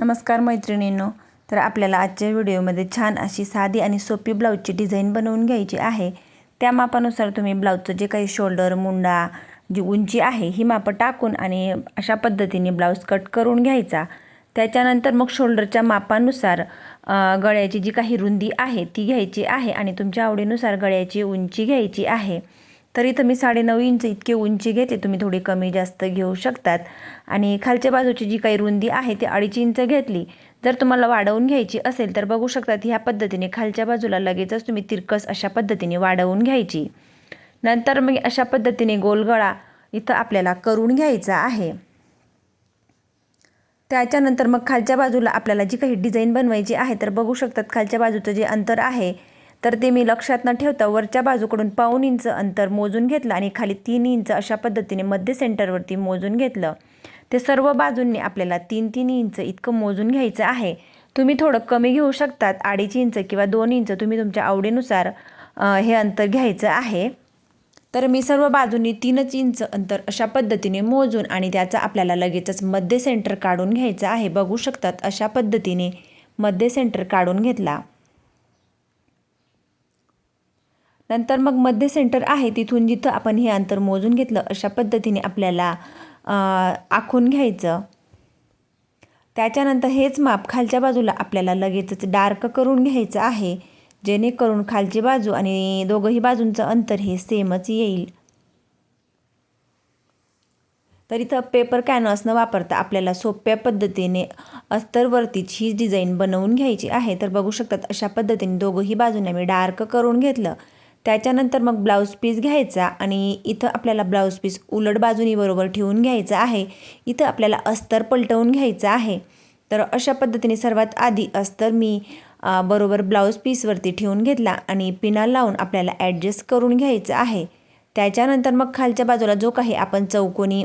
नमस्कार मैत्रिणींनो. तर आपल्याला आजच्या व्हिडिओमध्ये छान अशी साधी आणि सोपी ब्लाऊजची डिझाईन बनवून घ्यायची आहे. त्या मापानुसार तुम्ही ब्लाऊजचं जे काही शोल्डर मुंडा जी उंची आहे ही मापं टाकून आणि अशा पद्धतीने ब्लाऊज कट करून घ्यायचा. त्याच्यानंतर मग शोल्डरच्या मापानुसार गळ्याची जी काही रुंदी आहे ती घ्यायची आहे आणि तुमच्या आवडीनुसार गळ्याची उंची घ्यायची आहे. तर इथं मी साडेनऊ इंच इतकी उंची घेते तुम्ही थोडी कमी जास्त घेऊ शकतात. आणि खालच्या बाजूची जी काही रुंदी आहे ती अडीच इंच घेतली. जर तुम्हाला वाढवून घ्यायची असेल तर बघू शकतात ह्या पद्धतीने खालच्या बाजूला लगेचच तुम्ही तिरकस अशा पद्धतीने वाढवून घ्यायची. नंतर मग अशा पद्धतीने गोलगळा इथं आपल्याला करून घ्यायचा आहे. त्याच्यानंतर मग खालच्या बाजूला आपल्याला जी काही डिझाईन बनवायची आहे तर बघू शकतात खालच्या बाजूचं जे अंतर आहे तर ते मी लक्षात न ठेवता वरच्या बाजूकडून पाऊन इंच अंतर मोजून घेतलं आणि खाली तीन इंच अशा पद्धतीने मध्य सेंटरवरती मोजून घेतलं. ते सर्व बाजूंनी आपल्याला तीन तीन इंच इतकं मोजून घ्यायचं आहे. तुम्ही थोडं कमी घेऊ शकतात अडीच इंच किंवा दोन इंच तुम्ही तुमच्या आवडीनुसार हे अंतर घ्यायचं आहे. तर मी सर्व बाजूंनी तीनच इंच अंतर अशा पद्धतीने मोजून आणि त्याचा आपल्याला लगेचच मध्य सेंटर काढून घ्यायचं आहे. बघू शकतात अशा पद्धतीने मध्य सेंटर काढून घेतला. नंतर मग मध्य सेंटर आहे तिथून जिथं आपण हे अंतर मोजून घेतलं अशा पद्धतीने आपल्याला आखून घ्यायचं. त्याच्यानंतर हेच माप खालच्या बाजूला आपल्याला लगेचच डार्क करून घ्यायचं आहे जेणेकरून खालची बाजू आणि दोघंही बाजूंचं अंतर हे सेमच येईल. तर इथं पेपर कॅनव्हास न वापरता आपल्याला सोप्या पद्धतीने अस्तरवरतीच ही डिझाईन बनवून घ्यायची आहे. तर बघू शकतात अशा पद्धतीने दोघंही बाजूने मी डार्क करून घेतलं. त्याच्यानंतर मग ब्लाऊज पीस घ्यायचा आणि इथं आपल्याला ब्लाऊज पीस उलट बाजूनी बरोबर ठेवून घ्यायचं आहे. इथं आपल्याला अस्तर पलटवून घ्यायचं आहे. तर अशा पद्धतीने सर्वात आधी अस्तर मी बरोबर ब्लाऊज पीसवरती ठेवून घेतला आणि पिना लावून आपल्याला ॲडजस्ट करून घ्यायचं आहे. त्याच्यानंतर मग खालच्या बाजूला जो काही आपण चौकोनी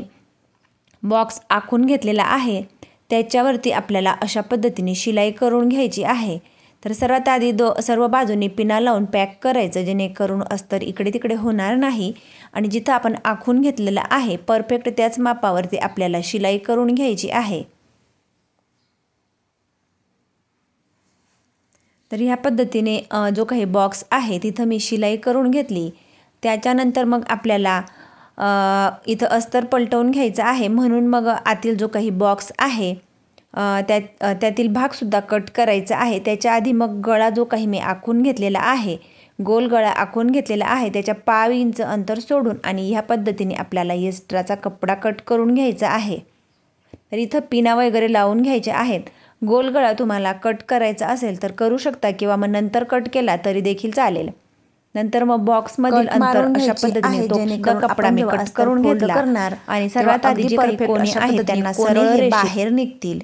बॉक्स आखून घेतलेला आहे त्याच्यावरती आपल्याला अशा पद्धतीने शिलाई करून घ्यायची आहे. तर सर्वात आधी दो सर्व बाजूंनी पिना लावून पॅक करायचं जेणेकरून अस्तर इकडे तिकडे होणार नाही. आणि जिथं आपण आखून घेतलेलं आहे परफेक्ट त्याच मापावरती आपल्याला शिलाई करून घ्यायची आहे. तर ह्या पद्धतीने जो काही बॉक्स आहे तिथं मी शिलाई करून घेतली. त्याच्यानंतर मग आपल्याला इथं अस्तर पलटवून घ्यायचं आहे. म्हणून मग आतील जो काही बॉक्स आहे अ, त्यातील भागसुद्धा कट करायचा आहे. त्याच्या आधी मग गळा जो काही मी आखून घेतलेला आहे गोल गळा आखून घेतलेला आहे त्याच्या पाव इंच अंतर सोडून आणि ह्या पद्धतीने आपल्याला एक्स्ट्राचा कपडा कट करून घ्यायचा आहे. तर इथं पिना वगैरे लावून घ्यायचे आहेत. गोल गळा तुम्हाला कट करायचा असेल तर करू शकता किंवा मग नंतर कट केला तरी देखील चालेल. नंतर मग बॉक्समधील अंतर अशा पद्धतीने आहे, कपडा मी कट करून घेतला. करणार, आणि सर्वात आधी जे काही कोणी पद्धतीने त्यांना सरळ बाहेर निघतील.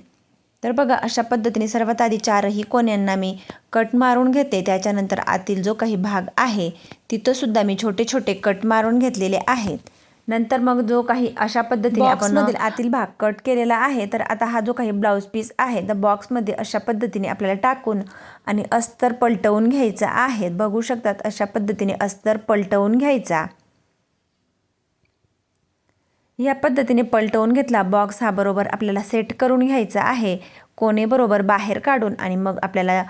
तर बघा अशा पद्धतीने सर्वात आधी चारही कोण्यांना मी कट मारून घेते. त्याच्यानंतर आतील जो काही भाग आहे तिथं सुद्धा मी छोटे छोटे कट मारून घेतलेले आहेत. नंतर मग जो काही अशा पद्धतीने आपण आतील भाग कट केलेला आहे तर आता हा जो काही ब्लाऊज पीस आहे तर बॉक्समध्ये अशा पद्धतीने आपल्याला टाकून आणि अस्तर पलटवून घ्यायचा आहे. बघू शकतात अशा पद्धतीने अस्तर पलटवून घ्यायचा. या पद्धतीने पलटवून घेतला. बॉक्स हा बरोबर आपल्याला सेट करून घ्यायचा आहे. कोणेबरोबर बाहेर काढून आणि मग आपल्याला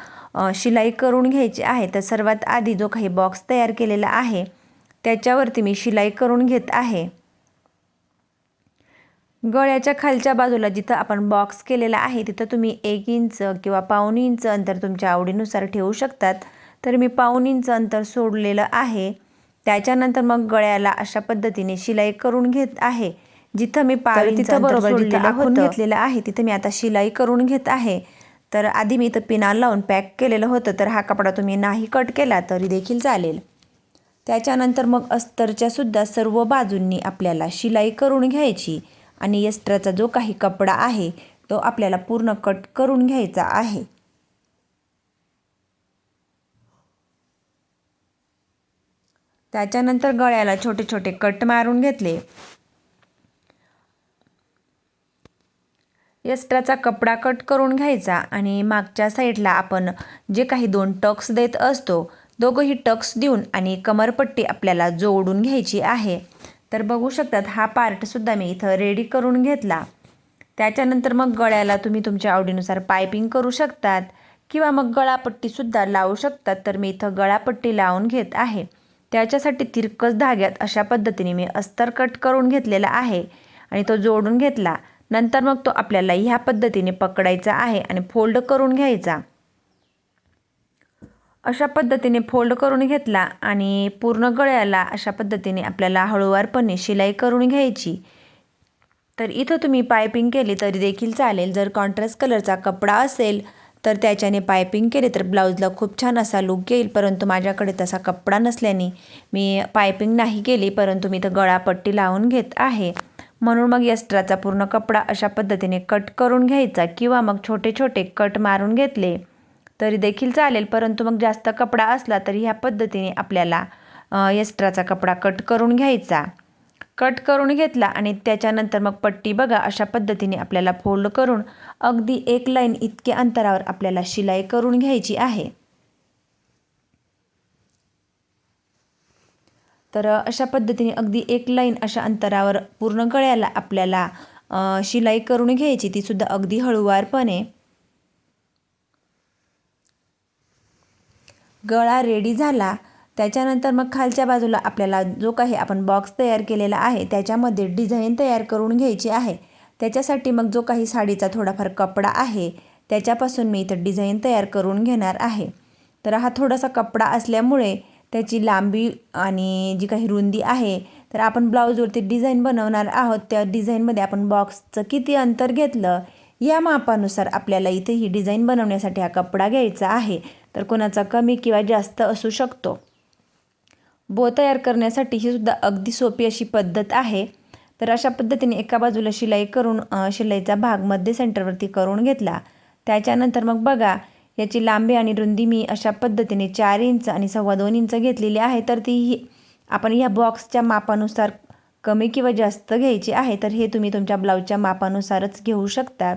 शिलाई करून घ्यायची आहे. तर सर्वात आधी जो काही बॉक्स तयार केलेला आहे त्याच्यावरती मी शिलाई करून घेत आहे. गळ्याच्या खालच्या बाजूला जिथं आपण बॉक्स केलेला आहे तिथं तुम्ही एक इंच किंवा पाऊन इंच अंतर तुमच्या आवडीनुसार ठेवू शकतात. तर मी पाऊन इंच अंतर सोडलेलं आहे. त्याच्यानंतर मग गळ्याला अशा पद्धतीने शिलाई करून घेत आहे. जिथं मी इंच तिथं बरोबर घेतलेलं आहे. तिथं मी आता शिलाई करून घेत आहे. तर आधी मी इथं पिनाल लावून पॅक केलेलं होतं. तर हा कपडा तुम्ही नाही कट केला तरी देखील चालेल. त्याच्यानंतर मग अस्तरच्या सुद्धा सर्व बाजूंनी आपल्याला शिलाई करून घ्यायची. आणि यस्त्राचा जो काही कपडा आहे तो आपल्याला पूर्ण कट करून घ्यायचा आहे. त्याच्यानंतर गळ्याला छोटे छोटे कट मारून घेतले. एक्स्ट्राचा कपडा कट करून घ्यायचा आणि मागच्या साईडला आपण जे काही दोन टक्स देत असतो दोघंही टक्स देऊन आणि कमरपट्टी आपल्याला जोडून घ्यायची आहे. तर बघू शकतात हा पार्टसुद्धा मी इथं रेडी करून घेतला. त्याच्यानंतर मग गळ्याला तुम्ही तुमच्या आवडीनुसार पायपिंग करू शकतात किंवा मग गळापट्टीसुद्धा लावू शकतात. तर मी इथं गळापट्टी लावून घेत आहे. त्याच्यासाठी तिरकस धाग्यात अशा पद्धतीने मी अस्तर कट करून घेतलेला आहे आणि तो जोडून घेतला. नंतर मग तो आपल्याला ह्या पद्धतीने पकडायचा आहे आणि फोल्ड करून घ्यायचा. अशा पद्धतीने फोल्ड करून घेतला आणि पूर्ण गळ्याला अशा पद्धतीने आपल्याला हळूवारपणे शिलाई करून घ्यायची. तर इथं तुम्ही पायपिंग केली तरी देखील चालेल. जर कॉन्ट्रास्ट कलरचा कपडा असेल तर त्याच्याने पायपिंग केले तर ब्लाऊजला खूप छान असा लुक येईल. परंतु माझ्याकडे तसा कपडा नसल्याने मी पायपिंग नाही केली परंतु मी तर गळापट्टी लावून घेत आहे. म्हणून मग यस्ट्राचा पूर्ण कपडा अशा पद्धतीने कट करून घ्यायचा किंवा मग छोटे छोटे कट मारून घेतले तरी देखील चालेल. परंतु मग जास्त कपडा असला तरी ह्या पद्धतीने आपल्याला यस्ट्राचा कपडा कट करून घ्यायचा. कट करून घेतला आणि त्याच्यानंतर मग पट्टी बघा अशा पद्धतीने आपल्याला फोल्ड करून अगदी एक लाईन इतक्या अंतरावर आपल्याला शिलाई करून घ्यायची आहे. तर अशा पद्धतीने अगदी एक लाईन अशा अंतरावर पूर्ण गळ्याला आपल्याला शिलाई करून घ्यायची. तीसुद्धा अगदी हळूवारपणे. गळा रेडी झाला. त्याच्यानंतर मग खालच्या बाजूला आपल्याला जो काही आपण बॉक्स तयार केलेला आहे त्याच्यामध्ये डिझाईन तयार करून घ्यायची आहे. त्याच्यासाठी मग जो काही साडीचा थोडाफार कपडा आहे त्याच्यापासून मी इथं डिझाईन तयार करून घेणार आहे. तर हा थोडासा कपडा असल्यामुळे त्याची लांबी आणि जी काही रुंदी आहे तर आपण ब्लाऊजवरती डिझाईन बनवणार आहोत. त्या डिझाईनमध्ये आपण बॉक्सचं किती अंतर घेतलं या मापानुसार आपल्याला इथे ही डिझाईन बनवण्यासाठी हा कपडा घ्यायचा आहे. तर कोणाचा कमी किंवा जास्त असू शकतो. बो तयार करण्यासाठी ही सुद्धा अगदी सोपी अशी पद्धत आहे. तर अशा पद्धतीने एका बाजूला शिलाई करून शिलाईचा भाग मध्य सेंटरवरती करून घेतला. त्याच्यानंतर मग बघा याची लांबी आणि रुंदी मी अशा पद्धतीने चार इंच आणि सव्वा दोन इंच घेतलेली आहे. तर ती ही आपण ह्या बॉक्सच्या मापानुसार कमी किंवा जास्त घ्यायची आहे तर हे तुम्ही तुमच्या ब्लाऊजच्या मापानुसारच घेऊ शकता.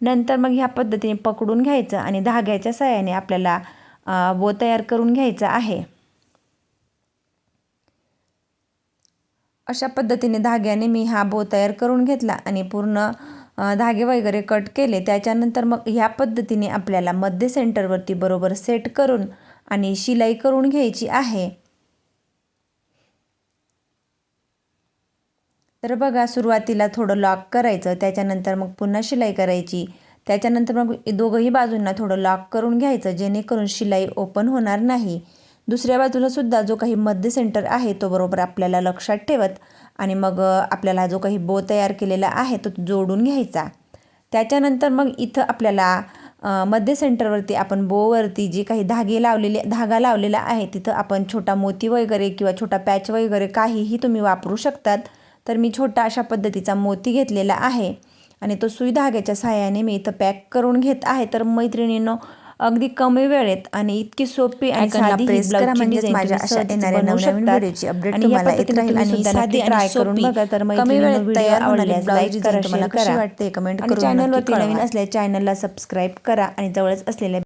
नंतर मग ह्या पद्धतीने पकडून घ्यायचं आणि धाग्याच्या सहाय्याने आपल्याला बो तयार करून घ्यायचा आहे. अशा पद्धतीने धाग्याने मी हा बो तयार करून घेतला आणि पूर्ण धागे वगैरे कट केले. त्याच्यानंतर मग ह्या पद्धतीने आपल्याला मध्य सेंटरवरती बरोबर सेट करून आणि शिलाई करून घ्यायची आहे. तर बघा सुरुवातीला थोडं लॉक करायचं त्याच्यानंतर मग पुन्हा शिलाई करायची. त्याच्यानंतर मग दोघंही बाजूंना थोडं लॉक करून घ्यायचं जेणेकरून शिलाई ओपन होणार नाही. दुसऱ्या बाजूला सुद्धा जो काही मध्य सेंटर आहे तो बरोबर आपल्याला लक्षात ठेवत आणि मग आपल्याला जो काही बो तयार केलेला आहे तो जोडून घ्यायचा. त्याच्यानंतर मग इथं आपल्याला मध्य सेंटरवरती आपण बोवरती जे काही धागे लावलेले धागा लावलेला आहे तिथं आपण छोटा मोती वगैरे किंवा छोटा पॅच वगैरे काहीही तुम्ही वापरू शकतात. तर मी छोटा अशा पद्धतीचा मोती घेतलेला आहे आणि तो सुई धाग्याच्या सहाय्याने मी इथं पॅक करून घेत आहे. तर मैत्रिणींनो अगदी कमी वेळेत आणि इतकी सोपी आणि साधी प्रेस करा म्हणजेच माझ्या अशा येणाऱ्या नवनवीन व्हिडिओची अपडेट तुम्हाला येत राहील आणि साधी आणि करून बघा तर कमी वेळेत तयार आवडल्यास लाईक करा तुम्हाला शेअर करा कमेंट करून चॅनलवरती नवीन कळवा. असल्या चॅनलला सबस्क्राईब करा आणि जवळच असलेल्या